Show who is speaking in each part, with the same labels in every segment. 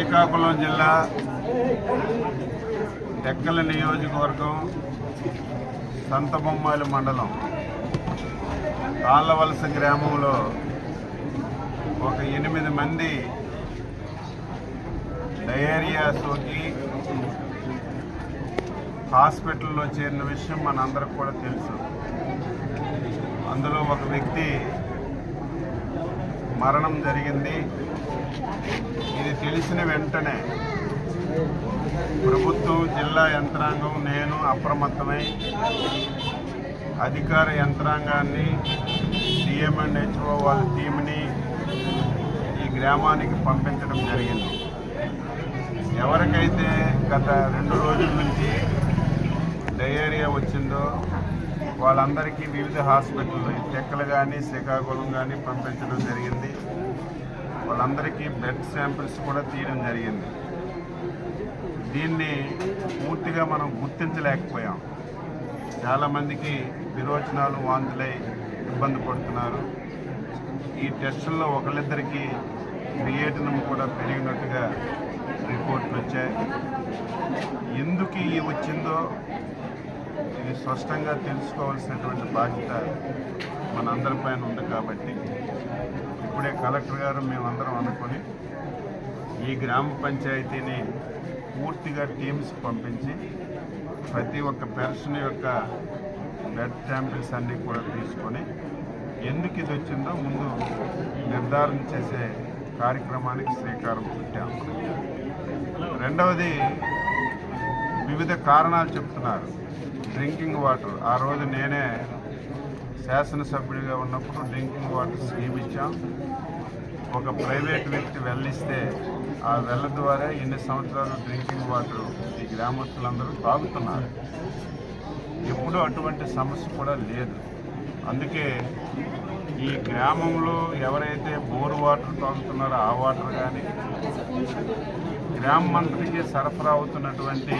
Speaker 1: శ్రీకాకుళం జిల్లా టెక్కల నియోజకవర్గం సంతబొమ్మాయిల మండలం తాళ్ళవలస గ్రామంలో ఒక ఎనిమిది మంది డయేరియా సోకి హాస్పిటల్లో చేరిన విషయం మనందరికి కూడా తెలుసు. అందులో ఒక వ్యక్తి మరణం జరిగింది. ఇది తెలిసిన వెంటనే ప్రభుత్వం జిల్లా యంత్రాంగం నేను అప్రమత్తమై అధికార యంత్రాంగాన్ని సీఎం అండ్ హెచ్ఓ వాళ్ళ టీంని ఈ గ్రామానికి పంపించడం జరిగింది. ఎవరికైతే గత రెండు రోజుల నుంచి డయేరియా వచ్చిందో వాళ్ళందరికీ వివిధ హాస్పిటల్లో చెక్కలు కానీ శ్రీకాకుళం కానీ పంపించడం జరిగింది. వాళ్ళందరికీ బ్లడ్ శాంపిల్స్ కూడా తీయడం జరిగింది. దీన్ని పూర్తిగా మనం గుర్తించలేకపోయాం. చాలామందికి విరోచనాలు వాంతులై ఇబ్బంది పడుతున్నారు. ఈ టెస్టుల్లో ఒకళ్ళిద్దరికి క్రియేటినం కూడా పెరిగినట్టుగా రిపోర్ట్లు వచ్చాయి. ఎందుకు ఇవి వచ్చిందో ఇది స్పష్టంగా తెలుసుకోవాల్సినటువంటి బాధ్యత మనందరిపైన ఉంది కాబట్టి ఇప్పుడే కలెక్టర్ గారు మేమందరం అనుకొని ఈ గ్రామ పంచాయతీని పూర్తిగా టీమ్స్ పంపించి ప్రతి ఒక్క పెన్షన్ యొక్క బ్లడ్ శాంపిల్స్ అన్నీ కూడా తీసుకొని ఎందుకు ఇది వచ్చిందో ముందు నిర్ధారణ చేసే కార్యక్రమానికి శ్రీకారం చుట్టాం. రెండవది వివిధ కారణాలు చెప్తున్నారు. Drinking water. ఆ రోజు నేనే శాసనసభ్యుడిగా ఉన్నప్పుడు డ్రింకింగ్ వాటర్ స్కీమ్ ఇచ్చాం. ఒక ప్రైవేట్ వ్యక్తి వెళ్ళిస్తే ఆ వెళ్ళ ద్వారా ఎన్ని సంవత్సరాలు డ్రింకింగ్ వాటర్ ఈ గ్రామస్తులందరూ తాగుతున్నారు. ఎప్పుడూ అటువంటి సమస్య కూడా లేదు. అందుకే ఈ గ్రామంలో ఎవరైతే బోర్ వాటర్ తాగుతున్నారో ఆ వాటర్ కానీ గ్రామ మంత్రికి సరఫరా అవుతున్నటువంటి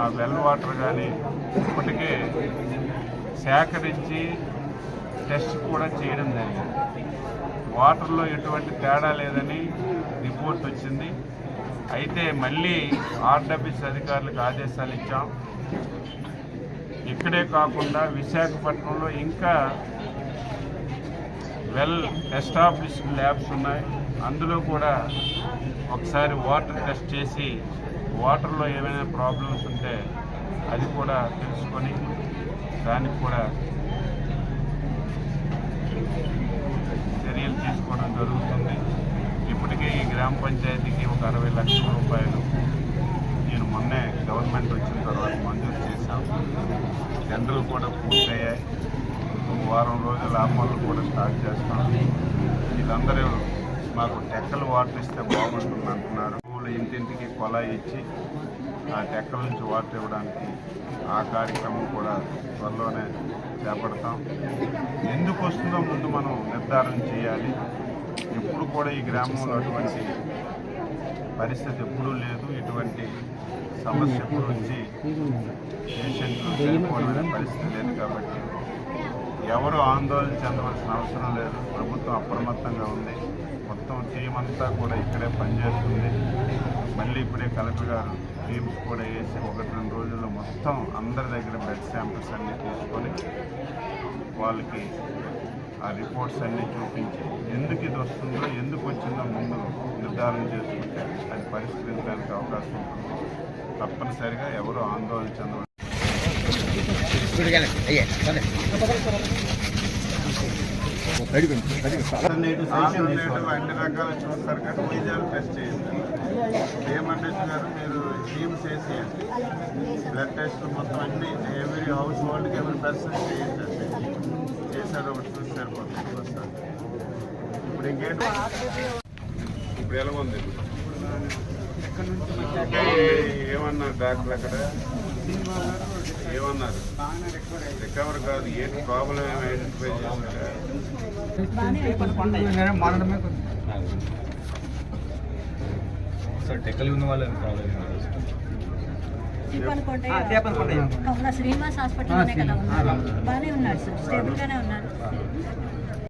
Speaker 1: ఆ వెల్ వాటర్ కానీ ఇప్పటికే సేకరించి టెస్ట్ కూడా చేయడం జరిగింది. వాటర్లో ఎటువంటి తేడా లేదని రిపోర్ట్ వచ్చింది. అయితే మళ్ళీ ఆర్డబ్ల్యూస్ అధికారులకు ఆదేశాలు ఇచ్చాం. ఇక్కడే కాకుండా విశాఖపట్నంలో ఇంకా వెల్ ఎస్టాబ్లిష్డ్ ల్యాబ్స్ ఉన్నాయి. అందులో కూడా ఒకసారి వాటర్ టెస్ట్ చేసి వాటర్లో ఏమైనా ప్రాబ్లమ్స్ ఉంటే అది కూడా తెలుసుకొని దానికి కూడా చర్యలు తీసుకోవడం జరుగుతుంది. ఇప్పటికే ఈ గ్రామ పంచాయతీకి ఒక అరవై లక్షల రూపాయలు నేను మొన్నే గవర్నమెంట్ వచ్చిన తర్వాత మంజూరు చేశాం. టెండర్లు కూడా పూర్తయ్యాయి. ఒక వారం రోజుల ఆ కూడా స్టార్ట్ చేస్తాం. వీళ్ళందరూ మాకు టెక్కలు వాటర్ ఇస్తే బాగుంటుంది అంటున్నారు. ఇంటింటికి కొలాయి ఇచ్చి ఆ టెక్కల నుంచి వాటర్ ఇవ్వడానికి ఆ కార్యక్రమం కూడా త్వరలోనే చేపడతాం. ఎందుకు వస్తుందో ముందు మనం నిర్ధారణ చేయాలి. ఎప్పుడు కూడా ఈ గ్రామంలో అటువంటి పరిస్థితి ఎప్పుడూ లేదు. ఇటువంటి సమస్య గురించి పేషెంట్లు పరిస్థితి లేదు కాబట్టి ఎవరు ఆందోళన చెందవలసిన అవసరం లేదు. ప్రభుత్వం అప్రమత్తంగా ఉంది. మొత్తం టీం అంతా కూడా ఇక్కడే పనిచేస్తుంది. మళ్ళీ ఇప్పుడే కలెక్టర్ గారు టీమ్స్ కూడా వేసి ఒకటి రెండు రోజుల్లో మొత్తం అందరి దగ్గర బ్లడ్ శాంపిల్స్ అన్నీ తీసుకొని వాళ్ళకి ఆ రిపోర్ట్స్ అన్నీ చూపించి ఎందుకు ఇది వస్తుందో ఎందుకు వచ్చిందో ముందు నిర్ధారణ చేసుకుంటే అది పరిష్కరించడానికి అవకాశం ఉంటుంది. తప్పనిసరిగా ఎవరు ఆందోళన చెందవచ్చు అన్ని రకాల చూస్తారు కానీ వైద్యాలు టెస్ట్ చేయండి ఏమండేష్ గారు మీరు బ్లడ్ టెస్ట్ మొత్తం అన్ని ఎవరీ హౌస్ హోల్డ్కి ఎవరి పర్సన్ చేయండి చేశారు ఒకటి చూసి సరిపోతుంది. ఇప్పుడు ఇంకేంటి ఇప్పుడు ఎలా ఉంది ఏ- ఏమన్నారు డాక్టర్ అక్కడ ఏమన్నారు? రికవర్ కాదు ఏంటి ప్రాబ్లం ఏమి ఐడెంటిఫై చేశారా?
Speaker 2: సార్ టెక్కలు ఉన్న వాళ్ళని ప్రాబ్లం
Speaker 3: శ్రీనివాస్ ఉన్నారు. బాగానే ఉన్నాడు సార్ స్టేబుల్ గానే ఉన్నారు.